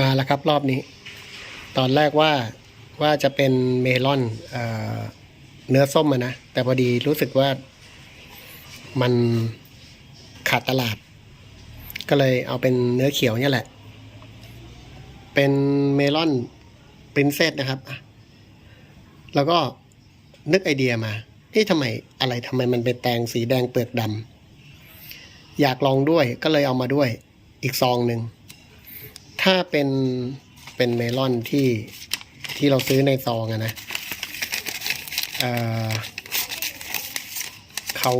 มาแล้วครับรอบนี้ ตอนแรกว่าว่าจะเป็นเมลอนเอเนื้อส้มนะ แต่พอดีรู้สึกว่ามันขาดตลาด ก็เลยเอาเป็นเนื้อเขียวเนี่ยแหละ เป็นเมลอนปรินเซสนะครับ แล้วก็นึกไอเดียมาเอ๊ะทำไมอะไรทำไมมันเป็นแตงสีแดงเปลือกดำอยากลองด้วยก็เลยเอามาด้วยอีกซองหนึ่ง ถ้าเป็นเป็นเมลอนที่ที่เราซื้อในซองอะนะเเขา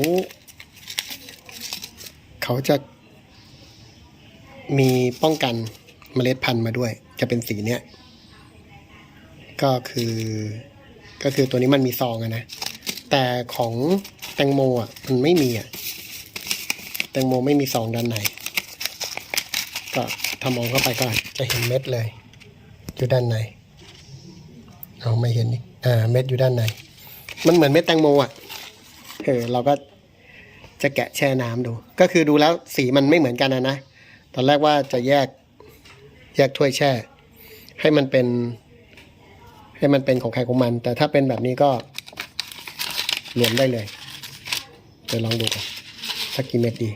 เขาจะมีป้องกันเมล็ดพันธุ์มาด้วย จะเป็นสีเนี้ย ก็คือ ก็คือตัวนี้มันมีซองอะนะ แต่ของแตงโมอะมันไม่มีอะ แตงโมไม่มีซองด้านใน ก็ถ้ามองเข้าไปก็จะเห็นเม็ดเลย อยู่ด้านในเอาไม่เห็นอีกอ่าเม็ดอยู่ด้านใน มันเหมือนเม็ดแตงโมอะเออเราก็จะแกะแช่น้ำดู ก็คือดูแล้วสีมันไม่เหมือนกันนะนะตอนแรกว่าจะแยกแยกถ้วยแช่ ให้มันเป็น ให้มันเป็นของใครของมัน แต่ถ้าเป็นแบบนี้ก็รวมได้เลยเดี๋ยวลองดูกันสักกี่เม็ดดี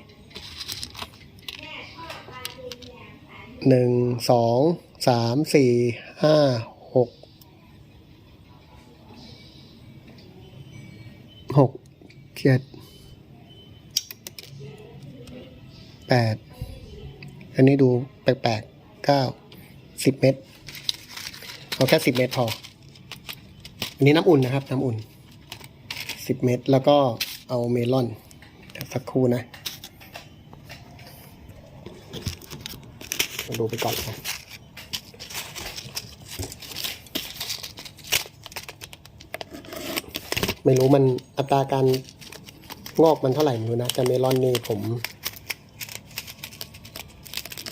หนึ่งสองสามสี่ห้าหกหกเจ็ดแปดอันนี้ดูแปลกๆเก้าสิบเม็ดเอาแค่สิบเม็ดพอ อันนี้น้ำอุ่นนะครับ น้ำอุ่นสิบเม็ดแล้วก็เอาเมลอนสักครู่นะ ดูไปก่อนนะไม่รู้มันอัตราการงอกมันเท่าไหร่ไม่รู้นะแต่เมลอนนี่ผม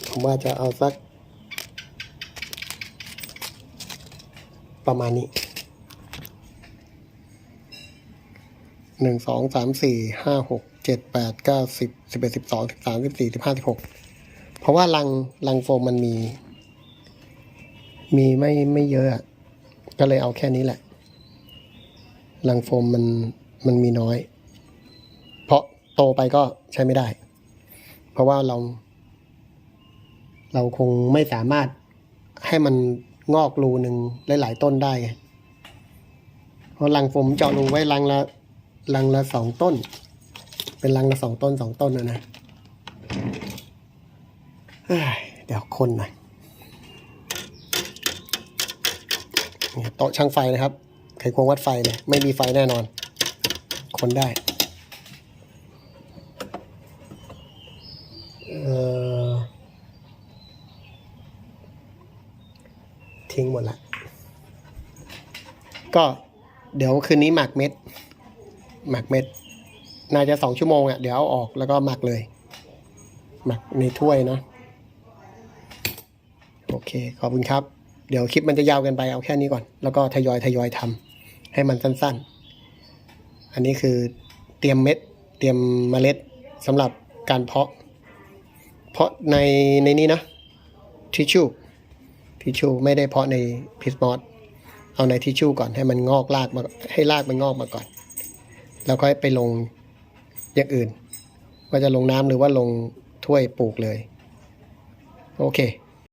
ผมว่าจะเอาสัก ประมาณนี้หนึ่งสองสามสี่ห้าหกเจ็ดแปดเก้าสิบสิบเอ็ดสิบสองสิบสามสิบสี่สิบห้าสิบหก ราะว่ารังรังโฟมมันมี มีไม่ไม่เยอะ ก็เลยเอาแค่นี้แหละ รังโฟมมันมันมีน้อย เพราะโตไปก็ใช้ไม่ได้ เพราะว่าเรา เราคงไม่สามารถให้มันงอกรูหนึ่งหลาย ๆ ต้นได้ไงเพราะรังโฟมเจาะรูไว้รังละรังละสองต้น เป็นรังละสองต้นสองต้นนะนะ เดี๋ยวคนหน่อยนี่โต๊ะช่างไฟนะครับ ไขควงวัดไฟเนี่ยไม่มีไฟแน่นอน คนได้เอ่อทิ้งหมดละ ก็เดี๋ยวคืนนี้หมักเม็ด หมักเม็ด น่าจะสองชั่วโมงอะ เดี๋ยวเอาออกแล้วก็หมักเลย หมักในถ้วยเนาะ อเค ขอบคุณครับ เดี๋ยวคลิปมันจะยาวกินไปเอาแค่นี้ก่อน แล้วก็ทยอยทยอยทำให้มันสั้น ๆ อันนี้คือเตรียมเม็ด เตรียมเมล็ดสำหรับการเพาะ เพาะในในนี้นะทิชชู่ทิชชู่ไม่ได้เพาะในพิสมอสเอาในทิชชู่ก่อนให้มันงอกรากมาให้รากมันงอกมาก่อน แล้วค่อยไปลงอย่างอื่นว่าจะลงน้ำหรือว่าลงถ้วยปลูกเลย โอเค